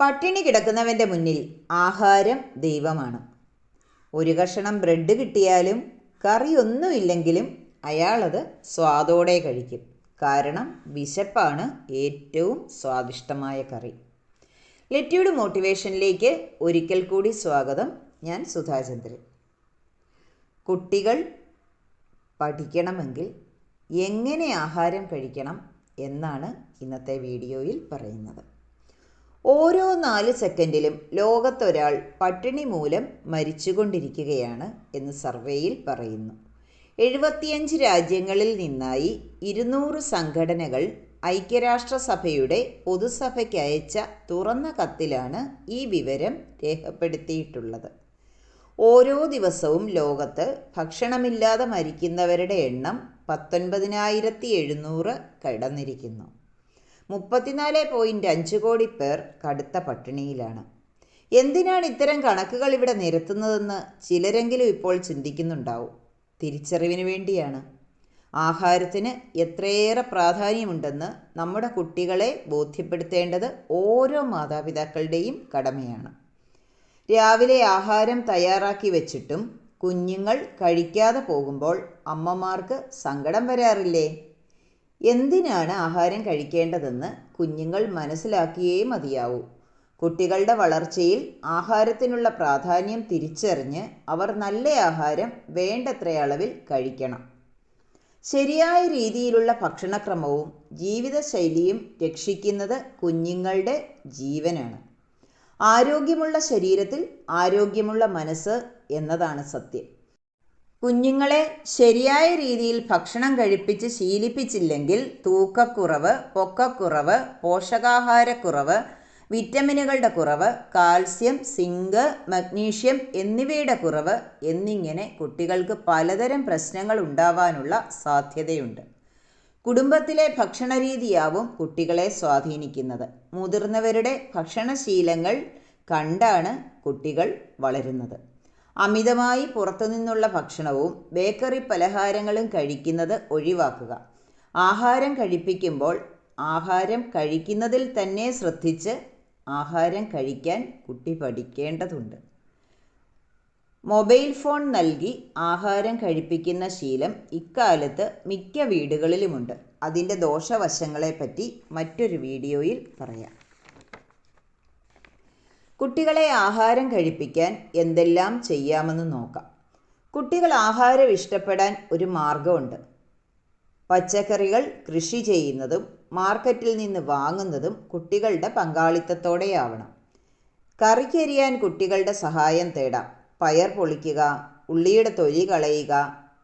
പട്ടിണി കിടക്കുന്നവന്റെ മുന്നിൽ ആഹാരം ദൈവമാണ്. ഒരു കഷണം ബ്രെഡ് കിട്ടിയാലും കറിയൊന്നുമില്ലെങ്കിലും അയാളത് സ്വാദോടെ കഴിക്കും. കാരണം വിശപ്പാണ് ഏറ്റവും സ്വാദിഷ്ടമായ കറി. ലെറ്റ്യൂഡ് മോട്ടിവേഷനിലേക്ക് ഒരിക്കൽ കൂടി സ്വാഗതം. ഞാൻ സുധാചന്ദ്രൻ. കുട്ടികൾ പഠിക്കണമെങ്കിൽ എങ്ങനെ ആഹാരം കഴിക്കണം എന്നാണ് ഇന്നത്തെ വീഡിയോയിൽ പറയുന്നത്. ഓരോ നാല് സെക്കൻഡിലും ലോകത്തൊരാൾ പട്ടിണി മൂലം മരിച്ചുകൊണ്ടിരിക്കുകയാണ് എന്ന് സർവേയിൽ പറയുന്നു. എഴുപത്തിയഞ്ച് രാജ്യങ്ങളിൽ നിന്നായി ഇരുന്നൂറ് സംഘടനകൾ ഐക്യരാഷ്ട്രസഭയുടെ പൊതുസഭയ്ക്ക് അയച്ച തുറന്ന കത്തിലാണ് ഈ വിവരം രേഖപ്പെടുത്തിയിട്ടുള്ളത്. ഓരോ ദിവസവും ലോകത്ത് ഭക്ഷണമില്ലാതെ മരിക്കുന്നവരുടെ എണ്ണം പത്തൊൻപതിനായിരത്തി എഴുന്നൂറ് കടന്നിരിക്കുന്നു. മുപ്പത്തിനാല് പോയിന്റ് അഞ്ച് കോടി പേർ കടുത്ത പട്ടിണിയിലാണ്. എന്തിനാണ് ഇത്തരം കണക്കുകൾ ഇവിടെ നിരത്തുന്നതെന്ന് ചിലരെങ്കിലും ഇപ്പോൾ ചിന്തിക്കുന്നുണ്ടാവും. തിരിച്ചറിവിന് വേണ്ടിയാണ്. ആഹാരത്തിന് എത്രയേറെ പ്രാധാന്യമുണ്ടെന്ന് നമ്മുടെ കുട്ടികളെ ബോധ്യപ്പെടുത്തേണ്ടത് ഓരോ മാതാപിതാക്കളുടെയും കടമയാണ്. രാവിലെ ആഹാരം തയ്യാറാക്കി വെച്ചിട്ടും കുഞ്ഞുങ്ങൾ കഴിക്കാതെ പോകുമ്പോൾ അമ്മമാർക്ക് സങ്കടം വരാറില്ലേ? എന്തിനാണ് ആഹാരം കഴിക്കേണ്ടതെന്ന് കുഞ്ഞുങ്ങൾ മനസ്സിലാക്കിയേ മതിയാവൂ. കുട്ടികളുടെ വളർച്ചയിൽ ആഹാരത്തിനുള്ള പ്രാധാന്യം തിരിച്ചറിഞ്ഞ് അവർ നല്ല ആഹാരം വേണ്ടത്ര അളവിൽ കഴിക്കണം. ശരിയായ രീതിയിലുള്ള ഭക്ഷണക്രമവും ജീവിതശൈലിയും രക്ഷിക്കുന്നത് കുഞ്ഞുങ്ങളുടെ ജീവനാണ്. ആരോഗ്യമുള്ള ശരീരത്തിൽ ആരോഗ്യമുള്ള മനസ്സ് എന്നതാണ് സത്യം. കുഞ്ഞുങ്ങളെ ശരിയായ രീതിയിൽ ഭക്ഷണം കഴിപ്പിച്ച് ശീലിപ്പിച്ചില്ലെങ്കിൽ തൂക്കക്കുറവ് പൊക്കക്കുറവ് പോഷകാഹാരക്കുറവ് വിറ്റമിനുകളുടെ കുറവ് കാൽസ്യം സിങ്ക് മഗ്നീഷ്യം എന്നിവയുടെ കുറവ് എന്നിങ്ങനെ കുട്ടികൾക്ക് പലതരം പ്രശ്നങ്ങൾ ഉണ്ടാവാനുള്ള സാധ്യതയുണ്ട്. കുടുംബത്തിലെ ഭക്ഷണരീതിയാവും കുട്ടികളെ സ്വാധീനിക്കുന്നത്. മുതിർന്നവരുടെ ഭക്ഷണശീലങ്ങൾ കണ്ടാണ് കുട്ടികൾ വളരുന്നത്. അമിതമായി പുറത്തുനിന്നുള്ള ഭക്ഷണവും ബേക്കറി പലഹാരങ്ങളും കഴിക്കുന്നത് ഒഴിവാക്കുക. ആഹാരം കഴിപ്പിക്കുമ്പോൾ ആഹാരം കഴിക്കുന്നതിൽ തന്നെ ശ്രദ്ധിച്ച് ആഹാരം കഴിക്കാൻ കുട്ടി പഠിക്കേണ്ടതുണ്ട്. മൊബൈൽ ഫോൺ നൽകി ആഹാരം കഴിപ്പിക്കുന്ന ശീലം ഇക്കാലത്ത് മിക്ക വീടുകളിലുമുണ്ട്. അതിന്റെ ദോഷവശങ്ങളെപ്പറ്റി മറ്റൊരു വീഡിയോയിൽ പറയാം. കുട്ടികളെ ആഹാരം കഴിപ്പിക്കാൻ എന്തെല്ലാം ചെയ്യാമെന്ന് നോക്കാം. കുട്ടികൾ ആഹാരം ഇഷ്ടപ്പെടാൻ ഒരു മാർഗമുണ്ട് പച്ചക്കറികൾ കൃഷി ചെയ്യുന്നതും മാർക്കറ്റിൽ നിന്ന് വാങ്ങുന്നതും കുട്ടികളുടെ പങ്കാളിത്തത്തോടെയാവണം. കറിക്കരിയാൻ കുട്ടികളുടെ സഹായം തേടാം. പയർ പൊളിക്കുക ഉള്ളിയുടെ തൊലി കളയുക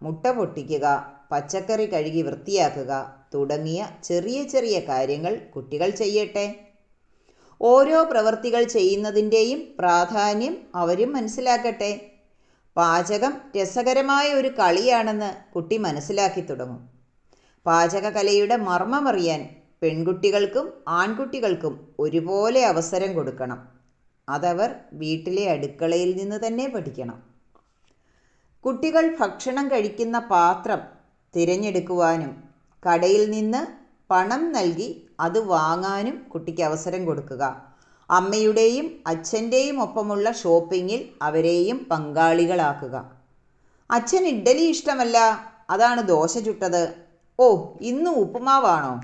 മുട്ട പൊട്ടിക്കുക പച്ചക്കറി കഴുകി വൃത്തിയാക്കുക തുടങ്ങിയ ചെറിയ ചെറിയ കാര്യങ്ങൾ കുട്ടികൾ ചെയ്യട്ടെ. ഓരോ പ്രവൃത്തികൾ ചെയ്യുന്നതിന്റെയും പ്രാധാന്യം അവരും മനസ്സിലാക്കട്ടെ. പാചകം രസകരമായ ഒരു കളിയാണെന്ന് കുട്ടി മനസ്സിലാക്കി തുടങ്ങും. പാചകകലയുടെ മർമ്മമറിയാൻ പെൺകുട്ടികൾക്കും ആൺകുട്ടികൾക്കും ഒരുപോലെ അവസരം കൊടുക്കണം. അതവർ വീട്ടിലെ അടുക്കളയിൽ നിന്ന് തന്നെ പഠിക്കണം. കുട്ടികൾ ഭക്ഷണം കഴിക്കുന്ന പാത്രം തിരഞ്ഞെടുക്കുവാനും കടയിൽ നിന്ന് പണം നൽകി അത് വാങ്ങാനും കുട്ടിക്ക് അവസരം കൊടുക്കുക. അമ്മയുടെയും അച്ഛന്റെയും ഒപ്പമുള്ള ഷോപ്പിങ്ങിൽ അവരെയും പങ്കാളികളാക്കുക. അച്ഛൻ ഇഡ്ഡലി ഇഷ്ടമല്ല. അതാണ് ദോശ ചുട്ടത്. ഓ ഇന്ന് ഉപ്പുമാവാണോ?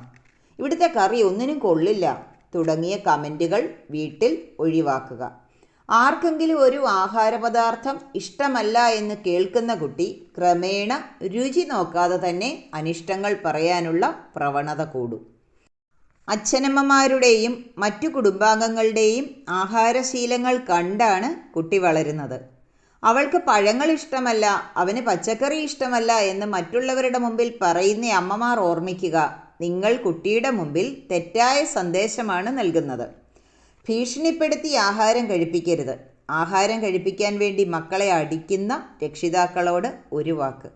ഇവിടുത്തെ കറി ഒന്നിനും കൊള്ളില്ല. തുടങ്ങിയ കമന്റുകൾ വീട്ടിൽ ഒഴിവാക്കുക. ആർക്കെങ്കിലും ഒരു ആഹാരപദാർത്ഥം ഇഷ്ടമല്ല എന്ന് കേൾക്കുന്ന കുട്ടി ക്രമേണ രുചി നോക്കാതെ തന്നെ അനിഷ്ടങ്ങൾ പറയാനുള്ള പ്രവണത കൂടും. അച്ഛനമ്മമാരുടെയും മറ്റു കുടുംബാംഗങ്ങളുടെയും ആഹാരശീലങ്ങൾ കണ്ടാണ് കുട്ടി വളരുന്നത്. അവൾക്ക് പഴങ്ങൾ ഇഷ്ടമല്ല അവന് പച്ചക്കറി ഇഷ്ടമല്ല എന്ന് മറ്റുള്ളവരുടെ മുമ്പിൽ പറയുന്ന അമ്മമാർ ഓർമ്മിക്കുക നിങ്ങൾ കുട്ടിയുടെ മുമ്പിൽ തെറ്റായ സന്ദേശമാണ് നൽകുന്നത്. ഭീഷണിപ്പെടുത്തി ആഹാരം കഴിപ്പിക്കരുത്. ആഹാരം കഴിപ്പിക്കാൻ വേണ്ടി മക്കളെ അടിക്കുന്ന രക്ഷിതാക്കളോട് ഒരു വാക്ക്.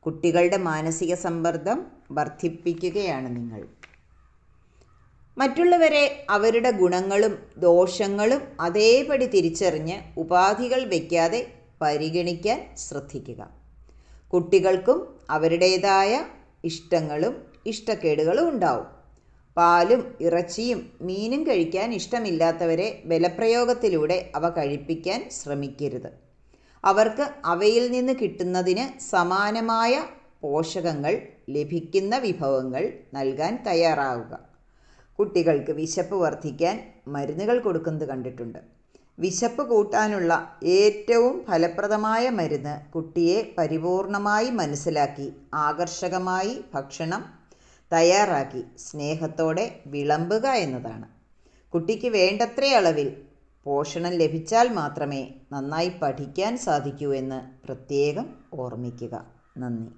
കുട്ടികളുടെ മാനസിക സമ്മർദ്ദം വർദ്ധിപ്പിക്കുകയാണ് നിങ്ങൾ. മറ്റുള്ളവരെ അവരുടെ ഗുണങ്ങളും ദോഷങ്ങളും അതേപടി തിരിച്ചറിഞ്ഞ് ഉപാധികൾ വയ്ക്കാതെ പരിഗണിക്കാൻ ശ്രദ്ധിക്കുക. കുട്ടികൾക്കും അവരുടേതായ ഇഷ്ടങ്ങളും ഇഷ്ടക്കേടുകളും ഉണ്ടാവും. പാലും ഇറച്ചിയും മീനും കഴിക്കാൻ ഇഷ്ടമില്ലാത്തവരെ ബലപ്രയോഗത്തിലൂടെ അവ കഴിപ്പിക്കാൻ ശ്രമിക്കരുത്. അവർക്ക് അവയിൽ നിന്ന് കിട്ടുന്നതിന് സമാനമായ പോഷകങ്ങൾ ലഭിക്കുന്ന വിഭവങ്ങൾ നൽകാൻ തയ്യാറാവുക. കുട്ടികൾക്ക് വിശപ്പ് വർദ്ധിക്കാൻ മരുന്നുകൾ കൊടുക്കുന്നത് കണ്ടിട്ടുണ്ട്. വിശപ്പ് കൂട്ടാനുള്ള ഏറ്റവും ഫലപ്രദമായ മരുന്ന് കുട്ടിയെ പരിപൂർണമായി മനസ്സിലാക്കി ആകർഷകമായി ഭക്ഷണം തയ്യാറാക്കി സ്നേഹത്തോടെ വിളമ്പുക എന്നതാണ്. കുട്ടിക്ക് വേണ്ടത്ര അളവിൽ പോഷണം ലഭിച്ചാൽ മാത്രമേ നന്നായി പഠിക്കാൻ സാധിക്കൂ എന്ന് പ്രത്യേകം ഓർമ്മിക്കുക. നന്ദി.